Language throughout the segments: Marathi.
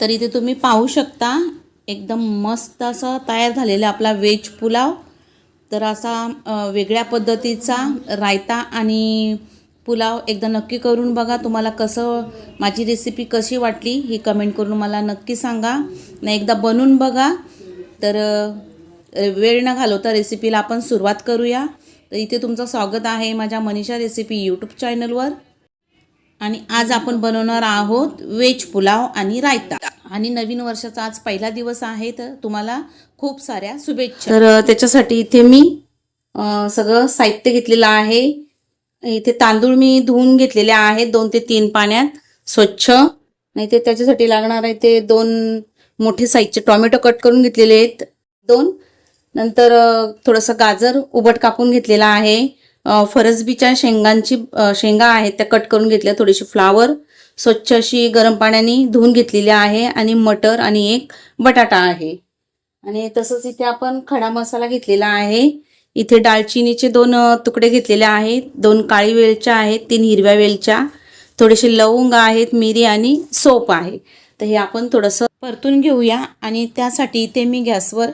तर इथे तुम्ही पाहू शकता. एकदम मस्त असं तयार झालेला आपला व्हेज पुलाव. तर असा वेगळ्या पद्धतीचा रायता आणि पुलाव एकदा नक्की करून बघा. तुम्हाला कसं माझी रेसिपी कशी वाटली ही कमेंट करून मला नक्की सांगा. नाही एकदा बनवून बघा. तर वेळ न घालवता रेसिपीला आपण सुरुवात करूया. तर इथे तुमचं स्वागत आहे माझ्या मनीषा रेसिपी यूट्यूब चॅनलवर आणि आज आपण बनवणार आहोत व्हेज पुलाव आणि रायता. आणि नवीन वर्षाचा आज पहिला दिवस आहे तर तुम्हाला खूप साऱ्या शुभेच्छा. तर त्याच्यासाठी इथे मी सगळं साहित्य घेतलेलं आहे. इथे तांदूळ मी धुवून घेतलेले आहेत दोन ते तीन पाण्यात स्वच्छ. नाही ते त्याच्यासाठी लागणार आहे ते दोन मोठे साईजचे टॉमॅटो कट करून घेतलेले आहेत दोन. नंतर थोडंसं गाजर उबट कापून घेतलेला आहे. फरसबीच्या शेंगांची शेंगा आहेत त्या कट करून घेतल्या थोडीशी फ्लावर स्वच्छ अशी गरम पाण्याने धुवून घेतलेली आहे आणि मटर आणि एक बटाटा आहे. आणि तसंच इथे आपण खडा मसाला घेतलेला आहे. इथे दालचिनीचे दोन तुकडे घेतलेले आहेत दोन काळी वेलच्या आहेत तीन हिरव्या वेलच्या थोडेसे लवंग आहेत मिरी आणि सोप आहे. तर हे आपण थोडंसं परतून घेऊया आणि त्यासाठी इथे मी गॅसवर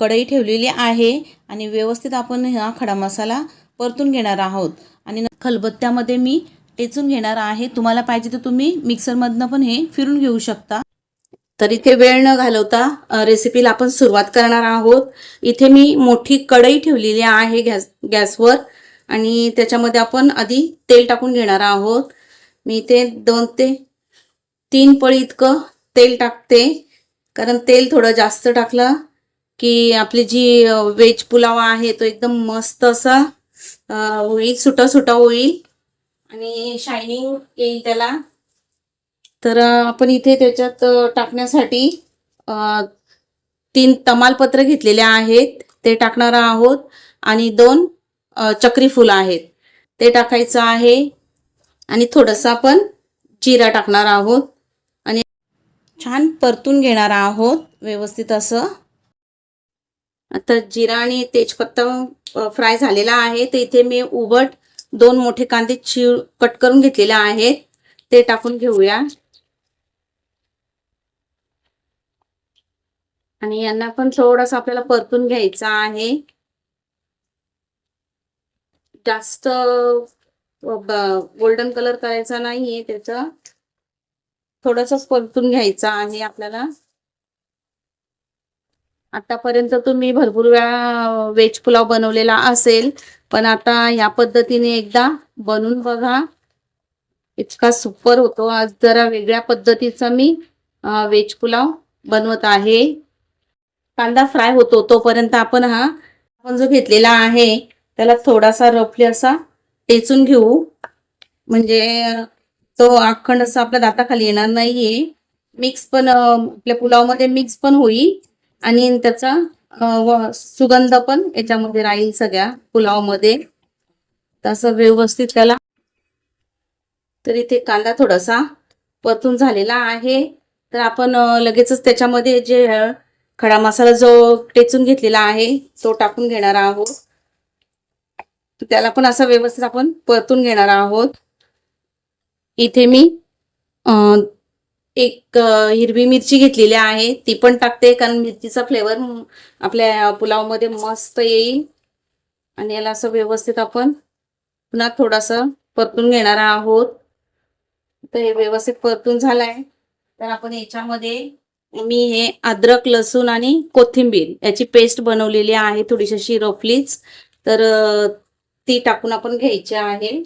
कढई ठेवलेली आहे आणि व्यवस्थित आपण हा खडा मसाला परतून घेणार आहोत. आणि खलबत्त्यामध्ये मी टेचून घेणार आहे. तुम्हाला पाहिजे तर तुम्ही मिक्सरमधनं पण हे फिरून घेऊ शकता. तर इथे वेळ न घालवता रेसिपीला आपण सुरुवात करणार आहोत. इथे मी मोठी कढई ठेवलेली आहे गॅस गॅसवर. आणि त्याच्यामध्ये आपण आधी तेल टाकून घेणार आहोत. मी इथे दोन ते तीन पळी इतकं तेल टाकते. कारण तेल थोडं जास्त टाकलं की आपली जी वेज व्हेज पुलाव आहे तो एकदम मस्त असा होईल सुटा सुटा होईल. आणि शायनिंग येईल त्याला. तर आपण इथे त्याच्यात टाकण्यासाठी तीन तमालपत्र घेतलेले आहेत. ते टाकणार आहोत. आणि दोन चक्री फुलं आहेत. ते टाकायचं आहे. आणि थोडंसं आपण जिरा टाकणार आहोत. आणि छान परतून घेणार आहोत. व्यवस्थित असं. आता जिरा आणि तेजपत्ता फ्राय झालेला आहे. तर इथे मी उबट दोन मोठे कांदे चिळ कट करून घेतलेले आहेत. ते टाकून घेऊया. आणि यांना पण थोडासा आपल्याला परतून घ्यायचा आहे. जास्त गोल्डन कलर करायचा नाहीये त्याचा. थोडासा परतून घ्यायचा आहे आपल्याला. आतापर्यंत तुम्ही भरपूर वेळा व्हेज पुलाव बनवलेला असेल पण आता ह्या पद्धतीने एकदा बनवून बघा. इतका सुपर होतो. आज जरा वेगळ्या पद्धतीचा मी व्हेज पुलाव बनवत आहे. कांदा फ्राय होतो तोपर्यंत आपण हा आपण जो घेतलेला आहे त्याला थोडासा रफली असा टेचून घेऊ. म्हणजे तो अखंड असा आपल्या दाताखाली येणार नाहीये. मिक्स पण आपल्या पुलावमध्ये मिक्स पण होईल. आणि त्याचा व- सुगंध पण याच्यामध्ये राहील सगळ्या पुलावमध्ये. तसं व्यवस्थित त्याला. तर इथे कांदा थोडासा परतून झालेला आहे. तर आपण लगेचच त्याच्यामध्ये जे खडा मसाला जो टेचून घेतलेला आहे तो टाकून घेणार आहोत. त्याला पण असं व्यवस्थित आपण परतून घेणार आहोत. इथे मी एक हिरवी मिरची घेतलेली आहे. ती पण टाकते कारण मिरचीचा फ्लेवर आपल्या पुलावमध्ये मस्त येईल. आणि याला असं व्यवस्थित आपण पुन्हा थोडासा परतून घेणार आहोत. तर हे व्यवस्थित परतून झालंय. तर आपण याच्यामध्ये मी हे अद्रक लसूण आणि कोथिंबीर याची पेस्ट बनवलेली आहे थोडीशी अशी रफलीच तर ती टाकून आपण घ्यायची आहे.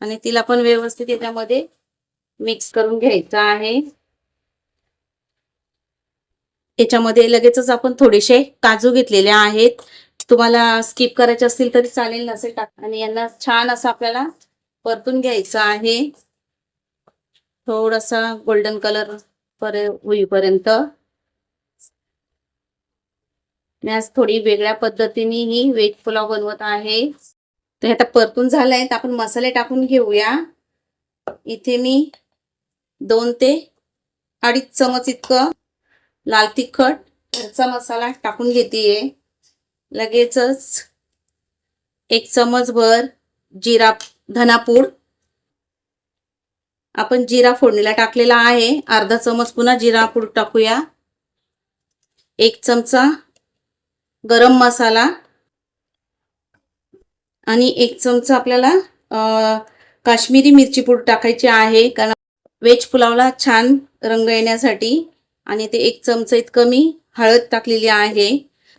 आणि तिला पण व्यवस्थित याच्यामध्ये मिक्स करून घ्यायचं आहे. याच्यामध्ये लगेचच आपण थोडेसे काजू घेतलेले आहेत. तुम्हाला स्किप करायचे असतील तरी चालेल नसेल टाक आणि यांना छान असं आपल्याला परतून घ्यायचं आहे. थोडासा गोल्डन कलर पर होईपर्यंत. मी आज थोडी वेगळ्या पद्धतीने ही वेज पुलाव बनवत आहे. तर आता परतून झालाय तर आपण मसाले टाकून घेऊया. इथे मी दोन ते अडीच चमच इतकं लाल तिखट घरचा मसाला टाकून घेते लगेचच एक चमचभर जिरा धनापूड. आपण जिरा फोडणीला टाकलेला आहे. अर्धा चमच पुन्हा जिरा पूड टाकूया. एक चमचा गरम मसाला. आणि एक चमचा आपल्याला काश्मीरी मिरची पूड टाकायची आहे. कारण वेज पुलावला छान रंग येण्यासाठी आणि ते एक चमचा इतकं मी हळद टाकलेली आहे.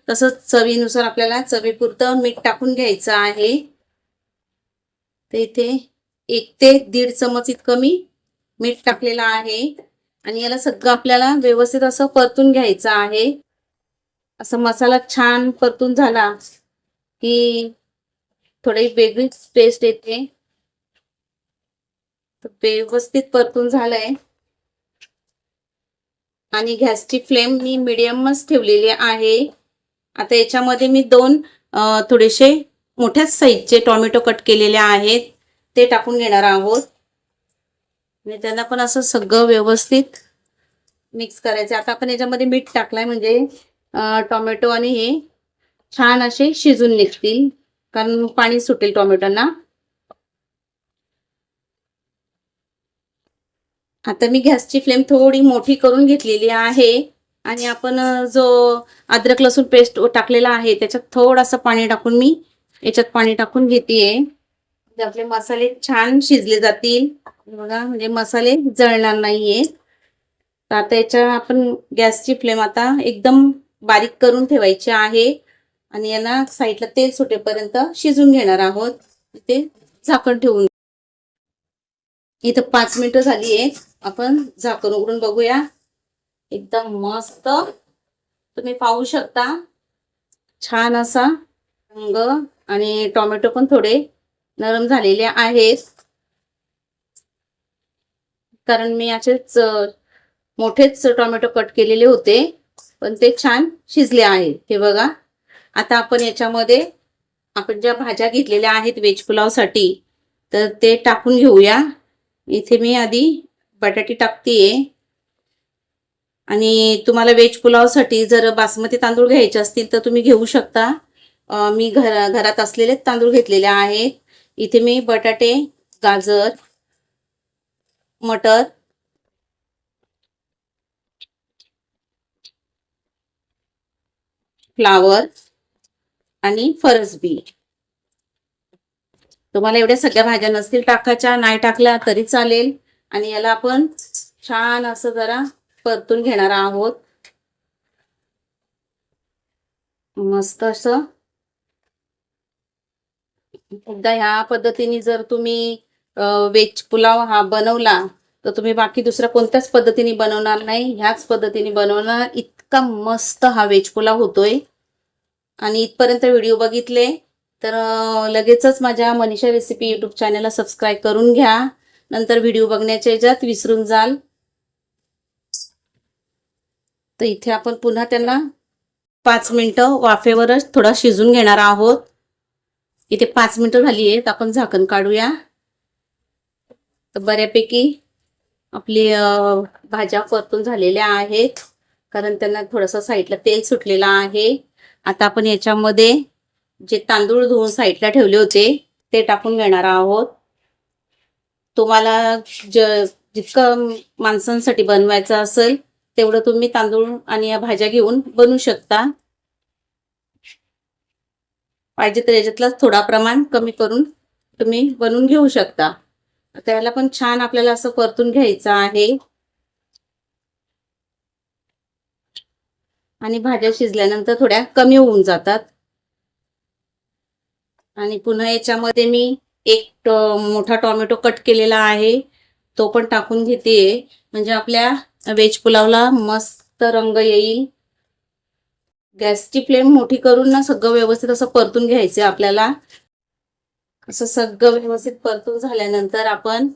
तसंच चवीनुसार आपल्याला चवीपुरतं मीठ टाकून घ्यायचं आहे. तर इथे एक ते दीड चमच इतकं मी मीठ टाकलेलं आहे. आणि याला सगळं आपल्याला व्यवस्थित असं परतून घ्यायचं आहे. असं मसाला छान परतून झाला की थोडी वेगळीच टेस्ट येते. तर व्यवस्थित परतून झालंय. आणि गॅसची फ्लेम मी मिडियमच ठेवलेली आहे. आता याच्यामध्ये मी दोन थोडेसे मोठ्याच साईजचे टोमॅटो कट केलेले आहेत. ते टाकून घेणार आहोत. आणि त्यांना पण असं सगळं व्यवस्थित मिक्स करायचं. आता आपण याच्यामध्ये मीठ टाकलंय म्हणजे टोमॅटो आणि हे छान असे शिजून निघतील. कारण पाणी सुटेल टोमॅटोना. आता मी गॅसची फ्लेम थोडी मोठी करून घेतलेली आहे. आणि आपण जो अद्रक लसूण पेस्ट टाकलेला आहे त्याच्यात थोडंसं पाणी टाकून मी याच्यात पाणी टाकून घेतेय. म्हणजे आपले मसाले छान शिजले जातील. बघा म्हणजे मसाले जळणार नाहीये. तर आता याच्या आपण गॅसची फ्लेम आता एकदम बारीक करून ठेवायची आहे. आणि याला साईडला तेल सुटेपर्यंत शिजून घेणार आहोत. ते झाकण ठेवून. इथं पाच मिनिटं झाली आहेत आपण झाकण उघडून बघूया. एकदम मस्त. तुम्ही पाहू शकता. छान असा रंग आणि टोमॅटो पण थोडे नरम झालेले आहेत. कारण मी असेच मोठेच टोमॅटो कट केलेले होते. पण ते छान शिजले आहेत. हे बघा. आता आपण याच्यामध्ये आपण ज्या भाज्या घेतलेल्या आहेत व्हेज पुलावसाठी तर ते टाकून घेऊया. इथे मी आधी बटाटी टाकते आणि तुम्हाला व्हेज पुलावसाठी जर बासमती तांदूळ घ्यायचे असतील तर तुम्ही घेऊ शकता. मी घर घरात असलेले तांदूळ घेतलेले आहेत. इथे मी बटाटे गाजर मटर फ्लावर आणि फरसबी. तुम्हाला एवढ्या सगळ्या भाज्या नसतील टाकायच्या नाही टाकल्या तरी चालेल. आणि याला आपण छान असं जरा परतून घेणार आहोत. मस्त असं. एकदा ह्या पद्धतीने जर तुम्ही वेज पुलाव हा बनवला तर तुम्ही बाकी दुसऱ्या कोणत्याच पद्धतीने बनवणार नाही. ह्याच पद्धतीने बनवणार. इतका मस्त हा व्हेज पुलाव होतोय. आणि इथपर्यंत व्हिडिओ बघितले तर लगेचच माझ्या मनीषा रेसिपी यूट्यूब चॅनलला सबस्क्राईब करून घ्या. नंतर व्हिडिओ बघण्याच्या याच्यात विसरून जाल. तर इथे आपण पुन्हा त्यांना पाच मिनटं वाफेवरच थोडा शिजून घेणार आहोत. इथे पाच मिनटं झाली आहेत आपण झाकण काढूया. तर बऱ्यापैकी आपली भाज्या परतून झालेल्या आहेत. कारण त्यांना थोडंसं साईडला तेल सुटलेलं आहे. आता आपण याच्यामध्ये जे तांदूळ धुवून साईडला ठेवले होते ते टाकून घेणार आहोत. तुम्हाला ज जितकं माणसांसाठी बनवायचं असेल तेवढं तुम्ही तांदूळ आणि या भाज्या घेऊन बनवू शकता. पाहिजे तर याच्यातलाच थोडा प्रमाण कमी करून तुम्ही बनवून घेऊ शकता. त्याला पण छान आपल्याला असं परतून घ्यायचं आहे. आणि भाज्या शिजल्यानंतर थोड्या कमी होऊन जातात. आणि पुन्हा याच्यामध्ये मी एक मोठा टॉमॅटो कट केलेला आहे. तो पण टाकून घेते. म्हणजे आपल्या व्हेज पुलावला मस्त रंग येईल. गॅसची फ्लेम मोठी करून ना सगळं व्यवस्थित असं परतून घ्यायचं आपल्याला. असं सगळं व्यवस्थित परतून झाल्यानंतर आपण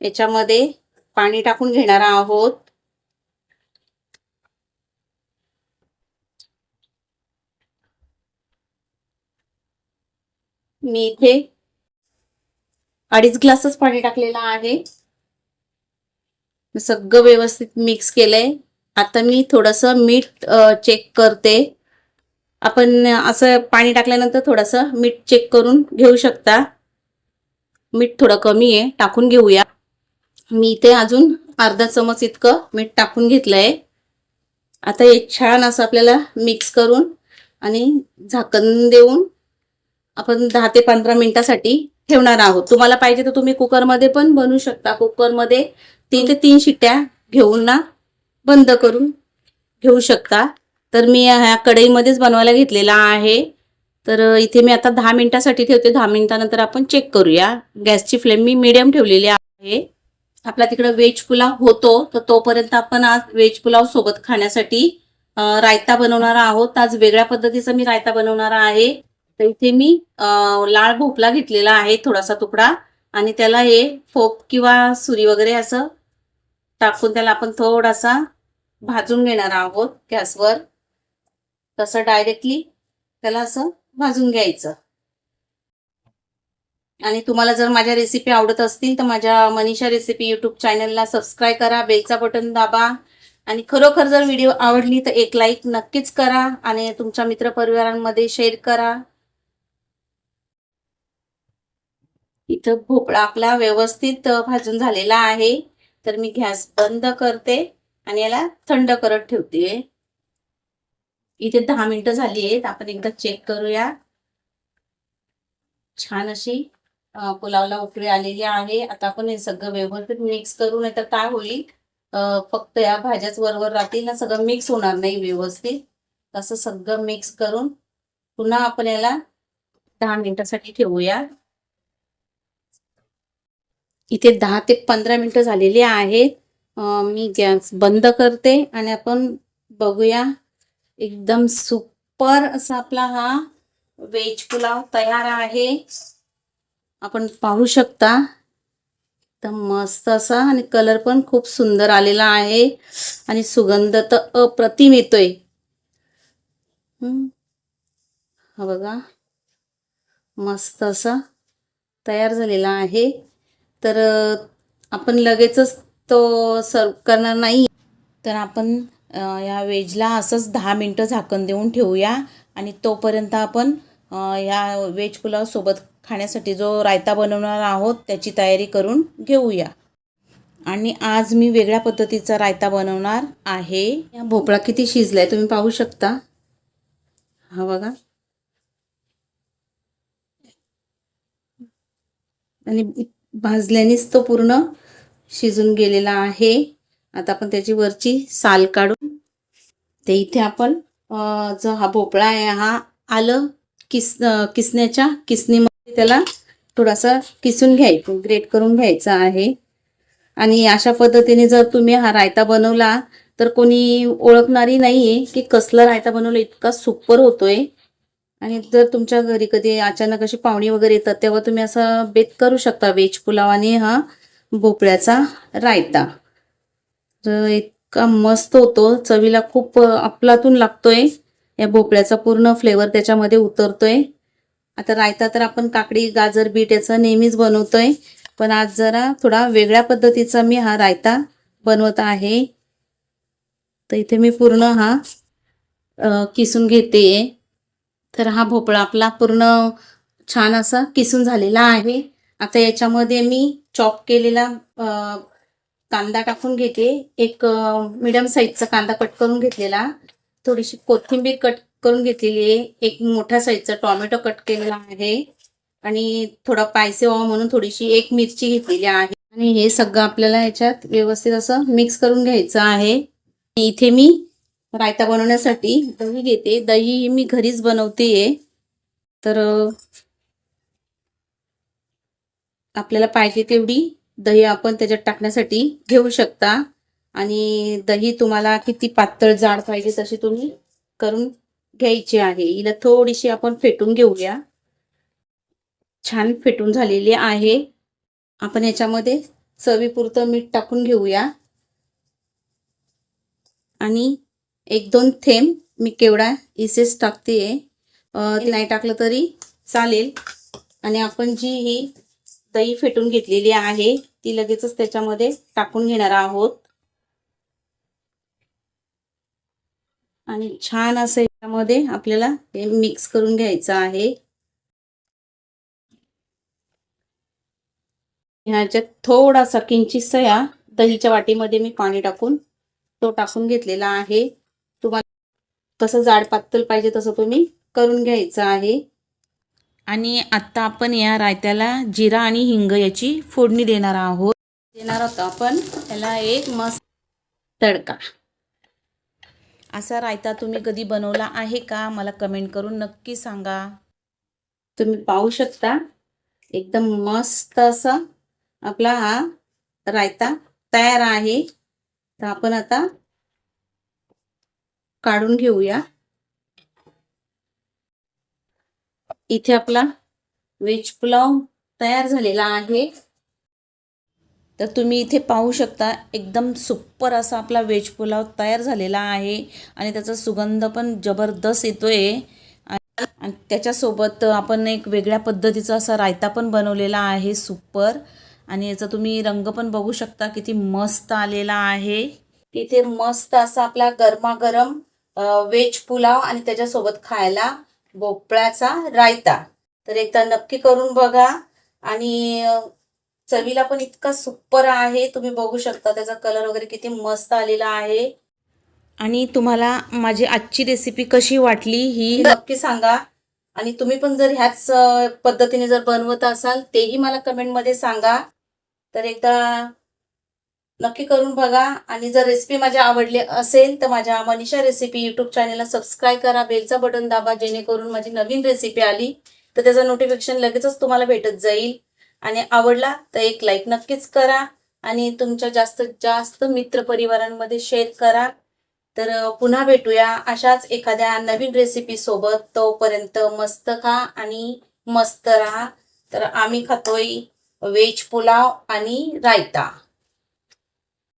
याच्यामध्ये पाणी टाकून घेणार आहोत. मी इथे अडीच ग्लासच पाणी टाकलेलं आहे. सगळं व्यवस्थित मिक्स केलंय. आता मी थोडस मीठ चेक करते. आपण असं पाणी टाकल्यानंतर थोडंसं मीठ चेक करून घेऊ शकता. मीठ थोडं कमी आहे टाकून घेऊया. मी इथे अजून अर्धा चमच इतकं मीठ टाकून घेतलं आहे आता हे छान असं आपल्याला मिक्स करून आणि झाकण देऊन आपण दहा ते पंधरा मिनटासाठी ठेवणार आहोत. तुम्हाला पाहिजे तर तुम्ही कुकरमध्ये पण बनवू शकता. कुकरमध्ये तीन ते तीन शिट्ट्या घेऊन ना बंद करून घेऊ शकता. तर मी ह्या कढईमध्येच बनवायला घेतलेला आहे. तर इथे मी आता दहा मिनिटासाठी ठेवते. दहा मिनिटानंतर आपण चेक करूया. गॅसची फ्लेम मी मिडियम ठेवलेली आहे. आपला तिकडं व्हेज पुलाव होतो. तर तोपर्यंत आपण आज व्हेज पुलाव सोबत खाण्यासाठी रायता बनवणार आहोत. आज वेगळ्या पद्धतीचा मी रायता बनवणार आहे. तर इथे मी लाल भोपळा घेतलेला आहे थोडासा तुकडा आणि त्याला हे फोक किंवा सुरी वगैरे असं टाकून त्याला आपण थोडासा भाजून घेणार आहोत गॅसवर. तसं डायरेक्टली त्याला असं भाजून घ्यायचं. आणि तुम्हाला जर माझ्या रेसिपी आवडत असतील तर माझ्या मनीषा रेसिपी युट्यूब चॅनलला सबस्क्राईब करा बेलचा बटन दाबा आणि खरोखर जर व्हिडिओ आवडली तर एक लाईक नक्कीच करा आणि तुमच्या मित्रपरिवारांमध्ये शेअर करा. इथं भोपळा आपला व्यवस्थित भाजून झालेला आहे. तर मी गॅस बंद करते आणि याला थंड करत ठेवते. इथे दहा मिनिटं झाली आहेत. आपण एकदा चेक करूया. छान अशी पुलावला उकळी आलेली आहे. आता आपण हे सगळं व्यवस्थित मिक्स करू नाही तर काय होईल? फक्त या भाज्याच वरवर राहतील ना सगळं मिक्स होणार नाही व्यवस्थित. असं सगळं मिक्स करून पुन्हा आपण याला दहा मिनिटासाठी ठेवूया. इथे दहा ते पंधरा मिनटं झालेली आहेत मी गॅस बंद करते आणि आपण बघूया. एकदम सुपर असा आपला हा व्हेज पुलाव तयार आहे. आपण पाहू शकता. एकदम मस्त असा आणि कलर पण खूप सुंदर आलेला आहे आणि सुगंध तर अप्रतिम येतोय. हा बघा. मस्त असा तयार झालेला आहे. तर आपण लगेचच तो सर्व करणार नाही. तर आपण या वेजला असंच दहा मिनटं झाकण देऊन ठेवूया आणि तोपर्यंत आपण या वेज पुलावसोबत खाण्यासाठी जो रायता बनवणार आहोत त्याची तयारी करून घेऊया. आणि आज मी वेगळ्या पद्धतीचा रायता बनवणार आहे. या भोपळा किती शिजला आहे तुम्ही पाहू शकता? हा बघा. आणि भाजल्यानेच तो पूर्ण शिजून गेलेला आहे. आता आपण त्याची वरची साल काढून ते इथे आपण जो हा भोपळा आहे हा आलं किस किसण्याच्या किसणीमध्ये त्याला थोडासा किसून घ्यायचं ग्रेट करून घ्यायचा आहे. आणि अशा पद्धतीने जर तुम्ही हा रायता बनवला तर कोणी ओळखणारी नाहीये की कसला रायता बनवला इतका सुपर होतोय. आणि जर तुमच्या घरी कधी अचानक अशी पाहुणी वगैरे येतात तेव्हा तुम्ही असा बेत करू शकता वेज पुलाव आणि हा भोपळ्याचा रायता. तर इतका मस्त होतो चवीला खूप अफलातून लागतोय. या भोपळ्याचा पूर्ण फ्लेवर त्याच्यामध्ये उतरतोय. आता रायता तर आपण काकडी गाजर बीट याचं नेहमीच बनवतोय. पण आज जरा थोडा वेगळ्या पद्धतीचा मी हा रायता बनवत आहे. तर इथे मी पूर्ण हा किसून घेते तर हा भोपळा आपला पूर्ण छान असा किसून झालेला आहे. आता याच्यामध्ये मी चॉप केलेला कांदा टाकून घेते. एक मिडियम साईजचा कांदा कट करून घेतलेला. थोडीशी कोथिंबीर कट करून घेतलेली आहे. एक मोठ्या साईजचा टोमॅटो कट केलेला आहे. आणि थोडा पायसे व्हावा म्हणून थोडीशी एक मिरची घेतलेली आहे. आणि हे सगळं आपल्याला याच्यात व्यवस्थित असं मिक्स करून घ्यायचं आहे. इथे मी रायता बनवण्यासाठी दही घेते. दही मी घरीच बनवते तर आपल्याला पाहिजे तेवढी दही आपण त्याच्यात टाकण्यासाठी घेऊ शकता. आणि दही तुम्हाला किती पातळ जाड पाहिजे तशी तुम्ही करून घ्यायची आहे. हिला थोडीशी आपण फेटून घेऊया. छान फेटून झालेली आहे. आपण याच्यामध्ये चवीपुरतं मीठ टाकून घेऊया. आणि एक दोन थेंब मी केवढा इसेस टाकते नाही टाकलं तरी चालेल. आणि आपण जी ही दही फेटून घेतलेली आहे ती लगेचच त्याच्यामध्ये टाकून घेणार आहोत. आणि छान असं याच्यामध्ये आपल्याला हे मिक्स करून घ्यायचं आहे. ह्याच्यात थोडासा किंचित सया दहीच्या वाटीमध्ये मी पाणी टाकून तो टाकून घेतलेला आहे. तुम्हाला कसं जाड पातळ पाहिजे तसं तुम्ही करून घ्यायचं आहे. आणि आता आपण या रायत्याला जिरा आणि हिंग याची फोडणी देणार आहोत. देणार आहोत आपण. याला एक मस्त तडका. असा रायता तुम्ही कधी बनवला आहे का? मला कमेंट करून नक्की सांगा. तुम्ही पाहू शकता. एकदम मस्त असा आपला हा रायता तयार आहे. तर आपण आता काढून घेऊया. इथे आपला व्हेज पुलाव तयार झालेला आहे. तर तुम्ही इथे पाहू शकता एकदम सुपर असा आपला व्हेज पुलाव तयार झालेला आहे. आणि त्याचा सुगंध पण जबरदस्त येतोय. आणि त्याच्यासोबत आपण एक वेगळ्या पद्धतीचा असा रायता पण बनवलेला आहे सुपर. आणि याचा तुम्ही रंग पण बघू शकता किती मस्त आलेला आहे. तिथे मस्त असा आपला गरमागरम व्हेज पुलाव आणि त्याच्यासोबत खायला भोपळ्याचा रायता. तर एकदा नक्की करून बघा. आणि चवीला पण इतका सुपर आहे. तुम्ही बघू शकता त्याचा कलर वगैरे किती मस्त आलेला आहे. आणि तुम्हाला माझी आजची रेसिपी कशी वाटली ही नक्की सांगा. आणि तुम्ही पण जर ह्याच पद्धतीने जर बनवत असाल तेही मला कमेंटमध्ये सांगा. तर एकदा नक्की करून बघा. आणि जर रेसिपी माझ्या आवडली असेल तर माझ्या मनीषा रेसिपी यूट्यूब चॅनलला सबस्क्राईब करा. बेलचा बटन दाबा जेणेकरून माझी नवीन रेसिपी आली तर त्याचं नोटिफिकेशन लगेचच तुम्हाला भेटत जाईल. आणि आवडला तर एक लाईक नक्कीच करा. आणि तुमच्या जास्तीत जास्त मित्रपरिवारांमध्ये शेअर करा. तर पुन्हा भेटूया अशाच एखाद्या नवीन रेसिपी सोबत. तोपर्यंत मस्त खा आणि मस्त राहा. तर आम्ही खातोय व्हेज पुलाव आणि रायता.